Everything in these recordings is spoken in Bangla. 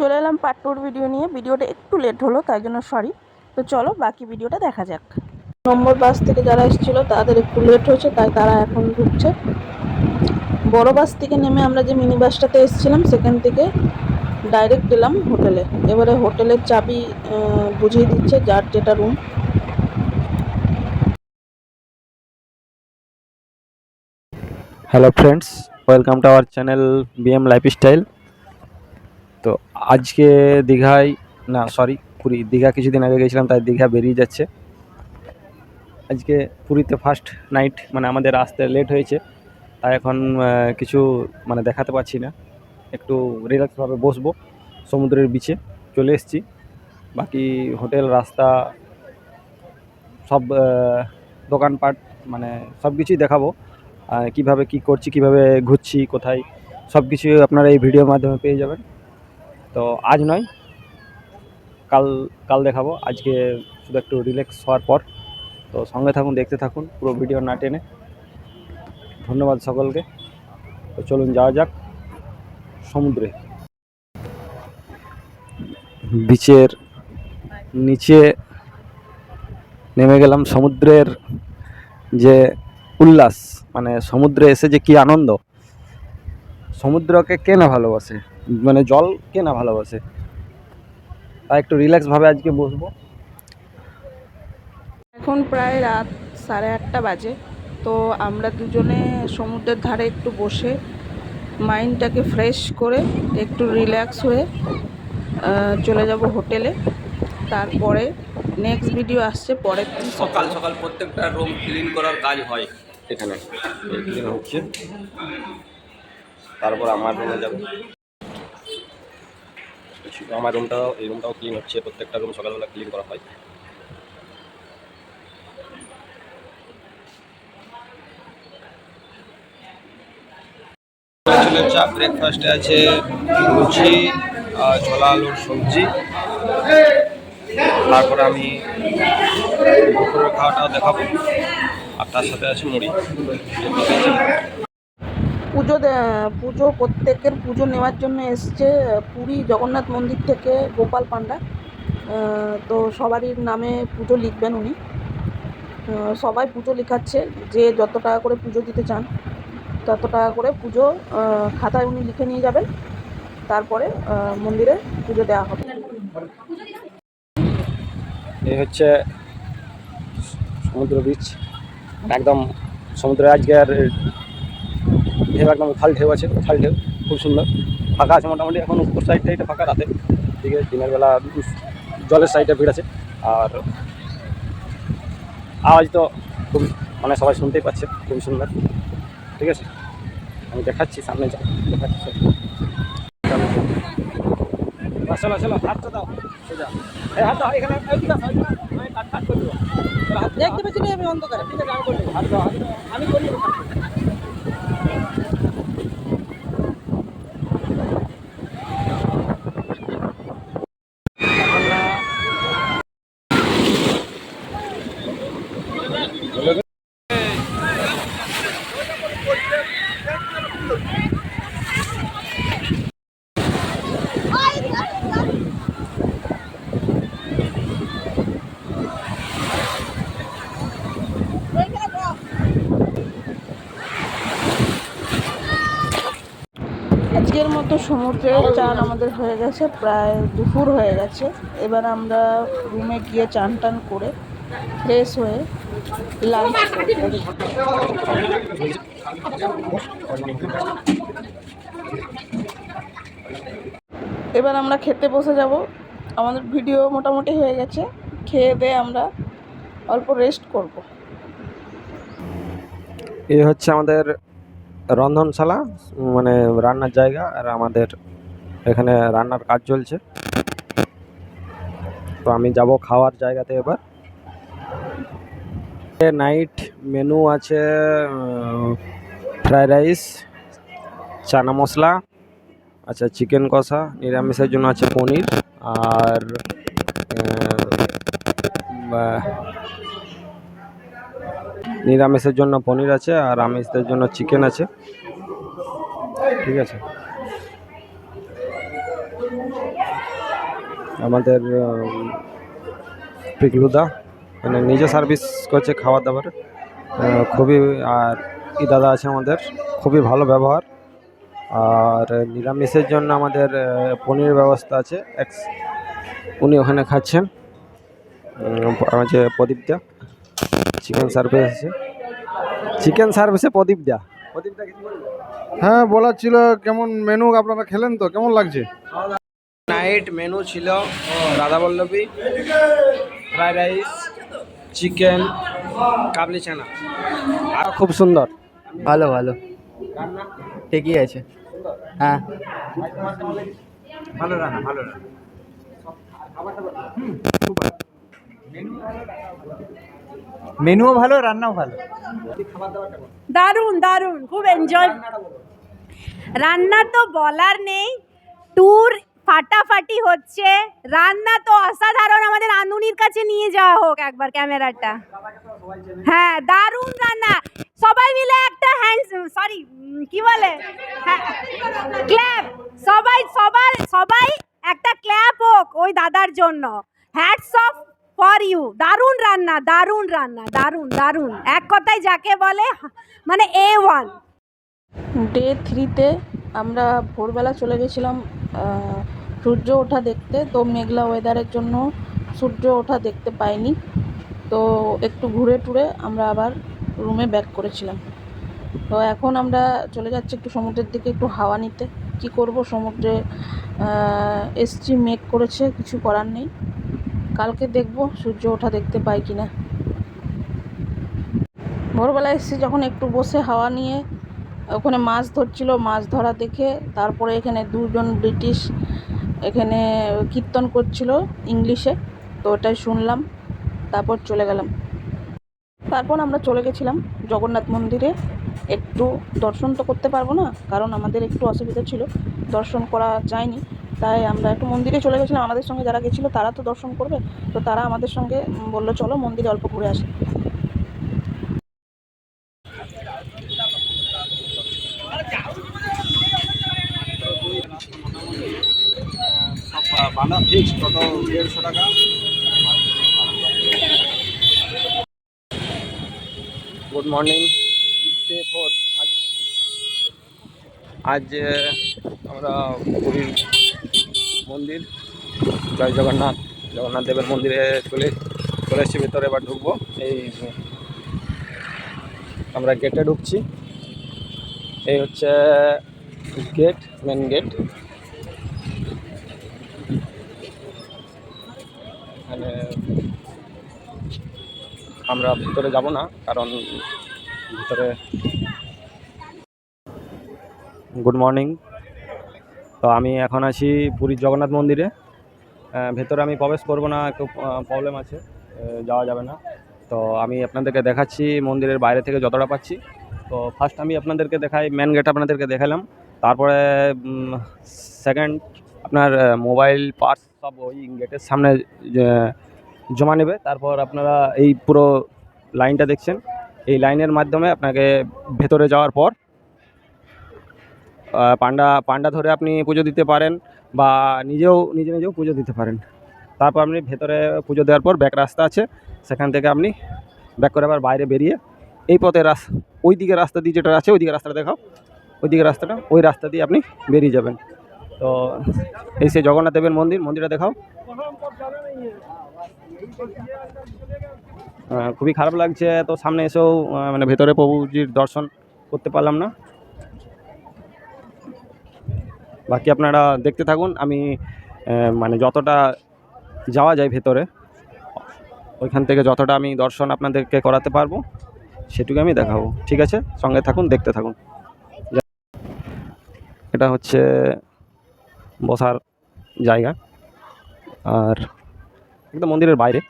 চলে এলাম পার্ট টুর ভিডিও নিয়ে। ভিডিওটা একটু লেট হলো, তাই জন্য সরি তো চলো, বাকি ভিডিওটা দেখা যাক। নম্বর বাস থেকে যারা এসেছিল, তাদের একটু লেট হয়েছে, তাই তারা এখন ঢুকছে। বড় বাস থেকে নেমে আমরা যে মিনি বাসটাতে এসেছিলাম, সেখান থেকে ডাইরেক্ট গেলাম হোটেলে এবারে হোটেলের চাবি বুঝিয়ে দিচ্ছে যার যেটা room hello friends welcome to our channel BM lifestyle তো আজকে দীঘায়, না সরি পুরী। দীঘা কিছুদিন আগে গেছিলাম, তাই দীঘা বেরিয়ে যাচ্ছে। আজকে পুরীতে ফার্স্ট নাইট মানে আমাদের আসতে লেট হয়েছে। তাই এখন কিছু মানে দেখাতে পাচ্ছি না। একটু রিল্যাক্সভাবে বসবো, সমুদ্রের বিচে চলে এসেছি। বাকি হোটেল, রাস্তা, সব দোকানপাট মানে সব কিছুই দেখাবো। কীভাবে কি করছি, কীভাবে ঘুরছি, কোথায়, সব কিছু আপনারা এই ভিডিওর মাধ্যমে পেয়ে যাবেন। তো আজ নয়, কাল কাল দেখাবো। আজকে শুধু একটু রিল্যাক্স হওয়ার পর। তো সঙ্গে থাকুন, দেখতে থাকুন, পুরো ভিডিও না টেনে। ধন্যবাদ সকলকে। তো চলুন, যাওয়া যাক সমুদ্রে। বিচের নিচে নেমে গেলাম সমুদ্রের যে উল্লাস মানে সমুদ্রে এসে যে কি আনন্দ, সমুদ্রকে কে ভালোবাসে? মানে জল কে না ভালোবাসে। তাই একটু রিল্যাক্সভাবে আজকে বসবো। এখন প্রায় রাত সাড়ে আটটা বাজে তো আমরা দুজনে সমুদ্রের ধারে একটু বসে মাইন্ডটাকে ফ্রেশ করে একটু রিল্যাক্স হয়ে চলে যাব হোটেলে। তারপরে নেক্সট ভিডিও আসছে পরের সকাল সকাল প্রত্যেকটা রুম ক্লিন করার কাজ হয় এখানে। ক্লিন হচ্ছে। তারপর আমার রুমে যাব। আমার রুমটাও এই রুমটাও ক্লিন হচ্ছে, প্রত্যেকটা রুম সকালবেলা ক্লিন করা হয়। চা ব্রেকফাস্টে আছে লুচি ছোলা আলুর সবজি। তারপর আমি দুপুরের দেখাবো। আর তার সাথে আছে মুড়ি। পুজো পুজো প্রত্যেকের পুজো নেওয়ার জন্য এসছে, পুরী জগন্নাথ মন্দির থেকে গোপাল পান্ডা তো সবারই নামে পুজো লিখবেন উনি। সবাই পুজো লেখাচ্ছে, যে যত টাকা করে পুজো দিতে চান, তত টাকা করে পুজো খাতায় উনি লিখে নিয়ে যাবেন। তারপরে মন্দিরে পুজো দেওয়া হবে। এই হচ্ছে সমুদ্র বিচ একদম সমুদ্রে আজকে আর ঢেউ একদম খাল ঢেউ আছে খাল ঢেউ খুব সুন্দর। ফাঁকা আছে মোটামুটি এখন উপর সাইডটা এটা ফাঁকা রাতে। ঠিক আছে দিনের বেলা জলের সাইডে ভিড় আছে। আর আওয়াজ তো খুব মানে সবাই শুনতেই পাচ্ছে খুবই সুন্দর। ঠিক আছে আমি দেখাচ্ছি সামনে যাও দেখাচ্ছি। চলো চলো হাতটা দাও সোজা। এই হাত দাও এখানে। কাট কাট করে দেবো। দেখতে পাচ্ছি আমি অন্ধকারে। ঠিক আছে আমি করে দেবো হাত দাও। আমি করে আজকের মতো সমুদ্রের চান আমাদের হয়ে গেছে, প্রায় দুপুর হয়ে গেছে। এবার আমরা রুমে গিয়ে চান টান করে ফ্রেশ হয়ে লাঞ্চ এবার আমরা খেতে বসে যাব। আমাদের ভিডিও মোটামুটি হয়ে গেছে। খেয়ে দিয়ে আমরা অল্প রেস্ট করব। এই হচ্ছে আমাদের রন্ধনশালা মানে রান্নার জায়গা আর আমাদের এখানে রান্নার কাজ চলছে। তো আমি যাব খাওয়ার জায়গাতে এবার। নাইট মেনু আছে ফ্রাইড রাইস, চানা মশলা আচ্ছা চিকেন কষা, নিরামিষের জন্য আছে পনির, আর আহ, বা- নিরামিষের জন্য পনির আছে আর আমিষদের জন্য চিকেন আছে। ঠিক আছে? আমাদের পিকলুদা মানে নিজে সার্ভিস করছে খাবার দাবার। খুবই, আর ই দাদা আছে আমাদের, খুবই ভালো ব্যবহার। আর নিরামিষের জন্য আমাদের পনির ব্যবস্থা আছে। এক্স উনি ওখানে খাচ্ছেন। আছে প্রদীপদা। চিকেন সার্ভিস আছে? চিকেন সার্ভিসে প্রদীপদা প্রদীপদা কিছু বলবে? হ্যাঁ বলার ছিল কেমন মেনু আপনারা খেলেন তো? কেমন লাগছে? নাইট মেনু ছিল radhaballabhi fried rice chicken kabuli chana আর খুব সুন্দর। ভালো ভালো। ঠিকই আছে। হ্যাঁ। ভালো রান্না ভালো রান্না। মেনুও ভালো, রান্নাও ভালো। দারুণ দারুণ, খুব এনজয় রান্না তো বলার নেই ট্যুর ফাটাফাটি হচ্ছে। রান্না তো অসাধারণ, আমাদের আনুনির কাছে নিয়ে যাওয়া হোক একবার ক্যামেরাটা। হ্যাঁ দারুণ রান্না। সবাই মিলে একটা হ্যান্ড সরি কি বলে? ক্ল্যাপ সবাই, সবার সবাই একটা ক্ল্যাপ হোক ওই দাদার জন্য। হ্যাটস অফ ফর ইউ দারুণ রান্না দারুণ রান্না, দারুণ দারুণ। এক কথায় যাকে বলে মানে এ ওয়ান ডে থ্রিতে আমরা ভোরবেলা চলে গেছিলাম সূর্য ওঠা দেখতে। তো মেঘলা ওয়েদারের জন্য সূর্য ওঠা দেখতে পাইনি। তো একটু ঘুরে টুরে আমরা আবার রুমে ব্যাক করেছিলাম। তো এখন আমরা চলে যাচ্ছি একটু সমুদ্রের দিকে, একটু হাওয়া নিতে। কি করব? সমুদ্রে এসছি, মেঘ করেছে, কিছু করার নেই। কালকে দেখব, সূর্য ওঠা দেখতে পাই কি না ভোরবেলা এসেছি যখন একটু বসে হাওয়া নিয়ে, ওখানে মাছ ধরছিল, মাছ ধরা দেখে তারপরে এখানে দুজন ব্রিটিশ এখানে কীর্তন করছিল ইংলিশে, তো ওটাই শুনলাম, তারপর চলে গেলাম। তারপর আমরা চলে গেছিলাম জগন্নাথ মন্দিরে। একটু দর্শন তো করতে পারব না, কারণ আমাদের একটু অসুবিধা ছিল, দর্শন করা যায়নি। তাই আমরা একটু মন্দিরে চলে গেছিলাম, আমাদের সঙ্গে যারা গেছিল তারা তো দর্শন করবে, তো তারা আমাদের সঙ্গে বলল, চলো মন্দিরে অল্প ঘুরে আসি। গুড মর্নিং আজ আজ আমরা মন্দির। জয় জগন্নাথ। জগন্নাথ দেবের মন্দিরে চলে চলে এসেছি, ভেতরে এবার ঢুকবো। এই আমরা গেটে ঢুকছি। এই হচ্ছে গেট মেন গেট এখানে আমরা ভিতরে যাব না, কারণ ভিতরে গুড মর্নিং তো আমি এখন আছি পুরীর জগন্নাথ মন্দিরে। ভেতরে আমি প্রবেশ করব না, একটু প্রবলেম আছে যাওয়া যাবে না। তো আমি আপনাদেরকে দেখাচ্ছি মন্দিরের বাইরে থেকে যতটা পাচ্ছি। তো ফার্স্ট আমি আপনাদেরকে দেখাই মেন গেট আপনাদেরকে দেখালাম। তারপরে সেকেন্ড আপনার মোবাইল পার্স সব ওই গেটের সামনে জমা নেবে। তারপর আপনারা এই পুরো লাইনটা দেখছেন। এই লাইনের মাধ্যমে আপনাকে ভেতরে যাওয়ার পর পান্ডা পান্ডা ধরে আপনি পুজো দিতে পারেন বা নিজেও, নিজে নিজেও পুজো দিতে পারেন। তারপর আপনি ভেতরে পুজো দেওয়ার পর ব্যাক রাস্তা আছে, সেখান থেকে আপনি ব্যাক করে আবার বাইরে বেরিয়ে এই পথে রাস, ওই দিকে রাস্তা দিয়ে যেটা আছে, ওই দিকে রাস্তাটা দেখাও। ওই দিকে রাস্তাটা, ওই রাস্তা দিয়ে আপনি বেরিয়ে যাবেন। তো এই সেই জগন্নাথ দেবের মন্দির, মন্দিরটা দেখাও। খুবই খারাপ লাগছে, তো সামনে এসেও মানে ভেতরে প্রভুজির দর্শন করতে পারলাম না। বাকি আপনারা দেখতে থাকুন, আমি মানে যতটা যাওয়া যায় ভেতরে, ওইখান থেকে যতটা আমি দর্শন আপনাদেরকে করাতে পারব, সেটুকু আমি দেখাবো, ঠিক আছে? সঙ্গে থাকুন, দেখতে থাকুন। এটা হচ্ছে বসার জায়গা, আর একদম মন্দিরের বাইরে।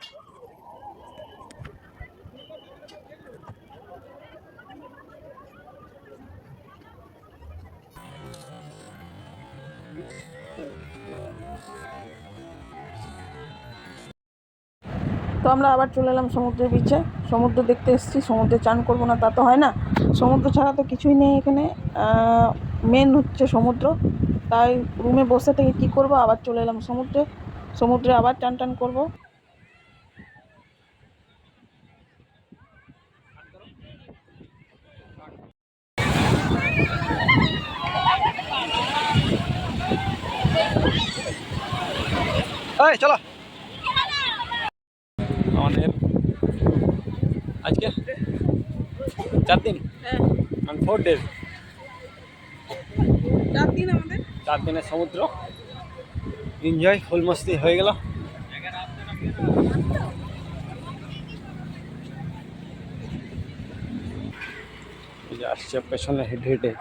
তো আমরা আবার চলে এলাম সমুদ্রের বিচে সমুদ্র দেখতে এসেছি, সমুদ্রে চান করব না, তা তো হয় না। সমুদ্র ছাড়া তো কিছুই নেই এখানে। মেন হচ্ছে সমুদ্র। তাই রুমে বসে থেকে কী করব? আবার চলে এলাম সমুদ্রে। সমুদ্রে আবার টান টান করব। চলো। আজকে? চার দিন? মানে ফোর ডেজ চার দিন আমাদের। চার দিনের সমুদ্র। এনজয় ফুল মস্তি হয়ে গেল। আসছে পেছনে হেঁটে হেঁটে।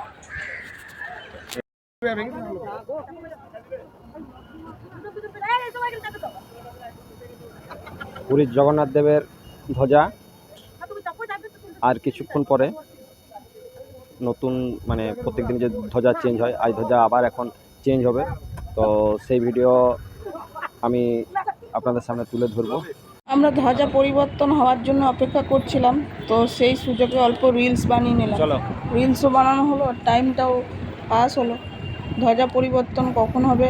পুরীর জগন্নাথ দেবের ধ্বজা। আর কিছুক্ষণ পরে নতুন মানে প্রত্যেক প্রত্যেকদিন যে ধ্বজা চেঞ্জ হয় আজ ধ্বজা আবার এখন চেঞ্জ হবে। তো সেই ভিডিও আমি আপনাদের সামনে তুলে ধরবো। আমরা ধ্বজা পরিবর্তন হওয়ার জন্য অপেক্ষা করছিলাম তো সেই সুযোগে অল্প রিলস বানিয়ে নিলাম। চলো। রিলসও বানানো হলো টাইমটাও পাস হলো। ধ্বজা পরিবর্তন কখন হবে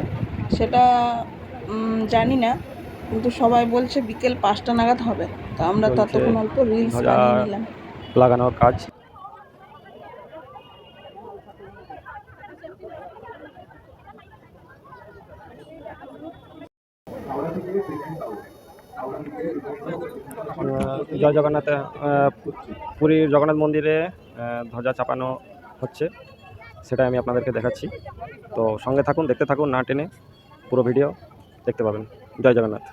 সেটা জানি না কিন্তু সবাই বলছে বিকেল পাঁচটা নাগাদ হবে। তো আমরা ততক্ষণ অল্প রিলস বানিয়ে নিলাম। লাগানোর কাজ। জয় জগন্নাথ পুরীর জগন্নাথ মন্দিরে ধ্বজা চাপানো হচ্ছে সেটাই আমি আপনাদেরকে দেখাচ্ছি। তো সঙ্গে থাকুন দেখতে থাকুন না টেনে পুরো ভিডিও দেখতে পাবেন। জয় জগন্নাথ।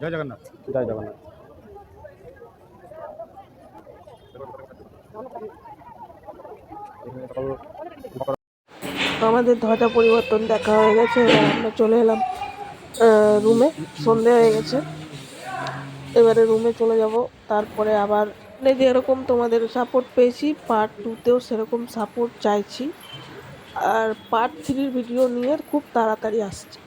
জয় জগন্নাথ। জয় জগন্নাথ। আমাদের ধ্বজা পরিবর্তন দেখা হয়ে গেছে, এবার আমরা চলে এলাম রুমে সন্ধে হয়ে গেছে। এবারে রুমে চলে যাব, তারপরে আবার মানে যেরকম তোমাদের সাপোর্ট পেয়েছি পার্ট টুতেও সেরকম সাপোর্ট চাইছি। আর পার্ট থ্রির ভিডিও নিয়ে খুব তাড়াতাড়ি আসছে।